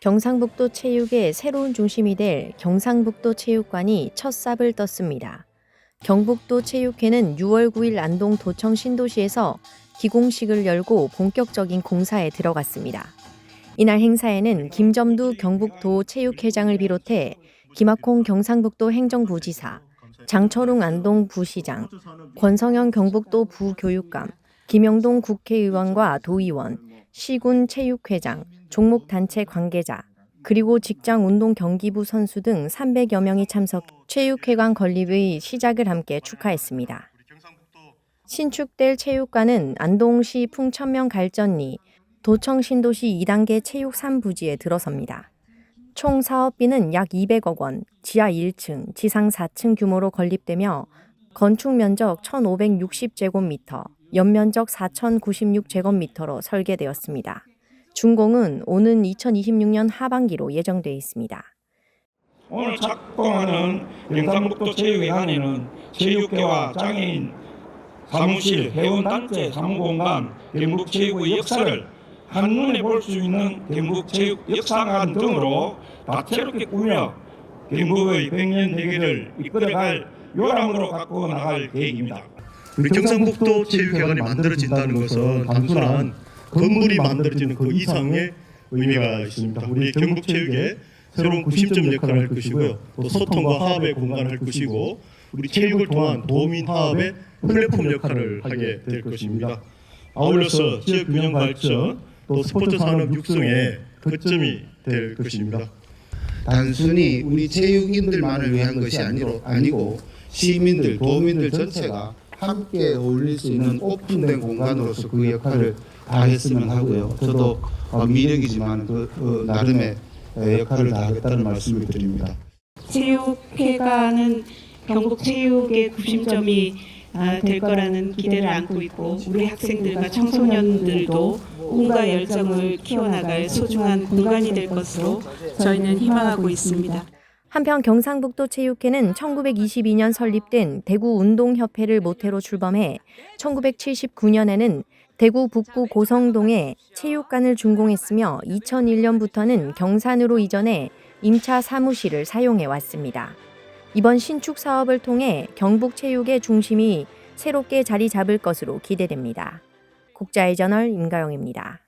경상북도 체육의 새로운 중심이 될 경상북도 체육관이 첫 삽을 떴습니다. 경북도 체육회는 6월 9일 안동 도청 신도시에서 기공식을 열고 본격적인 공사에 들어갔습니다. 이날 행사에는 김점두 경북도 체육회장을 비롯해 김학홍 경상북도 행정부지사, 장철웅 안동 부시장, 권성현 경북도 부교육감, 김영동 국회의원과 도의원, 시군 체육회장, 종목단체 관계자, 그리고 직장 운동 경기부 선수 등 300여 명이 참석 체육회관 건립의 시작을 함께 축하했습니다. 신축될 체육관은 안동시 풍천면 갈전리 도청 신도시 2단계 체육 3부지에 들어섭니다. 총 사업비는 약 200억 원, 지하 1층, 지상 4층 규모로 건립되며 건축 면적 1,560제곱미터, 연면적 4,096제곱미터로 설계되었습니다. 준공은 오는 2026년 하반기로 예정돼 있습니다. 오늘 착공하는 경상북도 체육회관에는 체육회와 장애인 사무실, 회원단체 사무공간, 경북체육의 역사를 한눈에 볼 수 있는 경북체육 역사관 등으로 다채롭게 꾸며 경북의 백년 대계를 이끌어갈 요람으로 갖고 나갈 계획입니다. 우리 경상북도 체육회관이 만들어진다는 것은 단순한 건물이 만들어지는 그 이상의 의미가 있습니다. 우리 경북 체육의 새로운 구심점 역할을 할 것이고요. 또 소통과 화합의 공간을 할 것이고 우리 체육을 통한 도민 화합의 플랫폼 역할을 하게 될 것입니다. 아울러서 지역 균형 발전 또 스포츠 산업 육성의 거점이 될 것입니다. 단순히 우리 체육인들만을 위한 것이 아니고 시민들, 도민들 전체가 함께 어울릴 수 있는 오픈된 공간으로서 그 역할을 다했으면 하고요. 저도 어, 미력이지만 그 어, 나름의 에, 역할을 다하겠다는 말씀을 드립니다. 체육회관은 경북 체육의 구심점이 아, 될 거라는 기대를 안고 있고 우리 학생들과 청소년들도 꿈과 열정을 키워나갈 소중한 공간이 될 것으로 저희는 희망하고 있습니다. 한편 경상북도 체육회는 1922년 설립된 대구 운동협회를 모태로 출범해 1979년에는 대구 북구 고성동에 체육관을 준공했으며 2001년부터는 경산으로 이전해 임차 사무실을 사용해 왔습니다. 이번 신축 사업을 통해 경북 체육의 중심이 새롭게 자리 잡을 것으로 기대됩니다. 국자의 저널 임가영입니다.